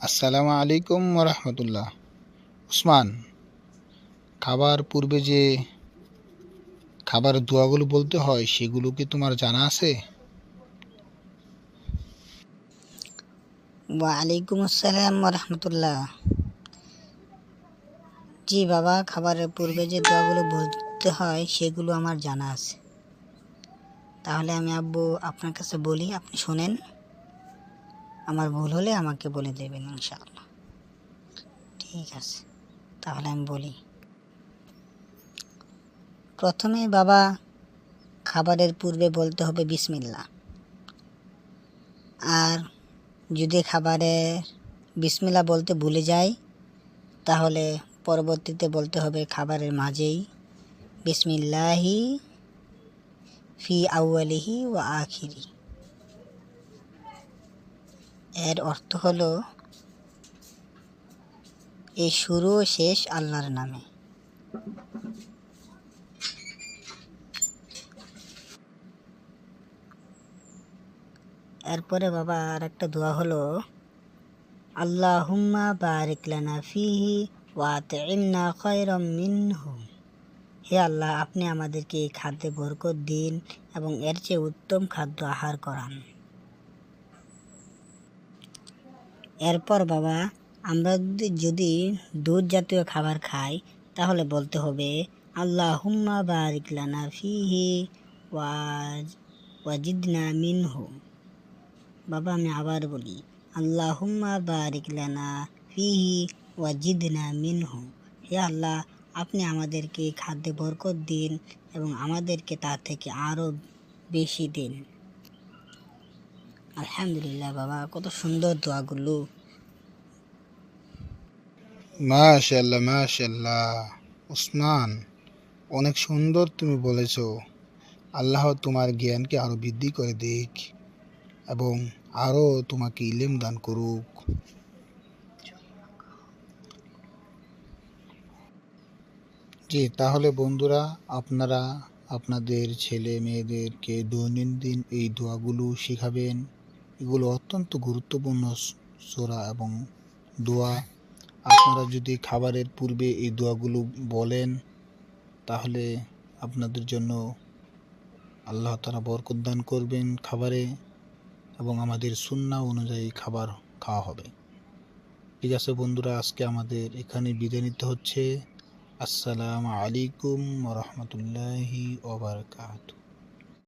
আসসালামু আলাইকুম রহমতুল্লাহ উসমান, খাবার পূর্বে যে খাবার দোয়াগুলো বলতে হয়, সেগুলো কি তোমার জানা আছে? ওয়ালাইকুম আসসালাম রহমতুল্লাহ জি বাবা, খাবারের পূর্বে যে দোয়াগুলো বলতে হয়, সেগুলো আমার জানা আছে। তাহলে আমি আব্বু আপনার কাছে বলি, আপনি শোনেন। আমার ভুল হলে আমাকে বলে দেবেন ইনশাআল্লাহ। ঠিক আছে, তাহলে আমি বলি। প্রথমে বাবা খাবারের পূর্বে বলতে হবে বিসমিল্লা আর যদি খাবারে বিসমিল্লা বলতে ভুলে যাই তাহলে পরবর্তীতে বলতে হবে খাবারের মাঝেই বিসমিল্লাহি ফি আউয়ালিহি ও আখিরি। এর অর্থ হলো, এই শুরু ও শেষ আল্লাহর নামে। এরপরে বাবা আর একটা দোয়া হলো, আল্লাহুম্মা বারিক লানা ফিহি ওয়া আতইমনা খায়রাম মিনহু হে আল্লাহ, আপনি আমাদেরকে এই খাদ্যে বরকত দিন এবং এর চেয়ে উত্তম খাদ্য আহার করান। এরপর বাবা, আমরা যদি- দুধ জাতীয় খাবার খাই, তাহলে বলতে হবে আল্লাহ হুম্মা বারিক লানা ফিহি ওয়াজ, ওয়াজিদনা মিনহু। বাবা, আমি আবার বলি আল্লাহ হুম্মা বারিক লানা ফিহি ওয়াজিদনা মিনহু। হে আল্লাহ, আপনি আমাদেরকে খাদ্যে বরকত দিন এবং আমাদেরকে তার থেকে আরও বেশি দিন। আলহামদুলিল্লাহ বাবা, কত সুন্দর দোয়াগুলো। মাশাল্লাহ মাশাল্লাহ উসমান অনেক সুন্দর তুমি বলেছ। আল্লাহ তোমার জ্ঞানকে আরও বৃদ্ধি করে দিক এবং আরও তোমাকে ইলেম দান করুক। জি, তাহলে বন্ধুরা, আপনারা আপনাদের ছেলে মেয়েদেরকে দৈনন্দিন এই দোয়াগুলো শেখাবেন। এগুলো অত্যন্ত গুরুত্বপূর্ণ সোরা এবং দোয়া। আপনারা যদি খাবারের পূর্বে এই দোয়াগুলো বলেন, তাহলে আপনাদের জন্য আল্লাহ তারা বরকত দান করবেন খাবারে এবং আমাদের সুন্না অনুযায়ী খাবার খাওয়া হবে। ঠিক আছে বন্ধুরা, আজকে আমাদের এখানে বিদায় নিতে হচ্ছে। আসসালামু আলাইকুম রহমতুল্লাহি ওবরকাতু